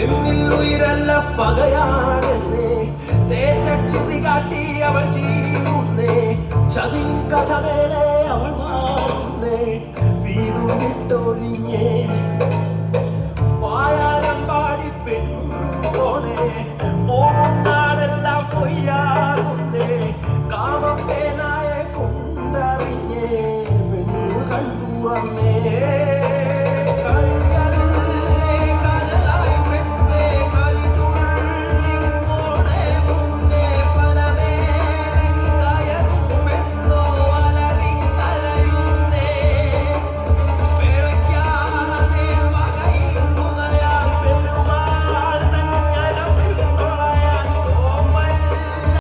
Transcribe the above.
പെണ്ണിൽ ഉയരല്ല പകയാണെന്നേ. തേറ്റച്ചുറി കാട്ടി അവൾ ചെയ്യുന്നേ ചതിയും കഥ വേലേ അവൾ മാറുന്നേ. വീണു വിട്ടൊഴിഞ്ഞേ. വാഴാരം പാടി പെണ്ണോടെ പോകുന്നാടെല്ലാം പൊയ്യാകുന്നേ. കാമത്തേനായ കൊണ്ടറിഞ്ഞേ. പെണ്ണു കണ്ടു അന്നേ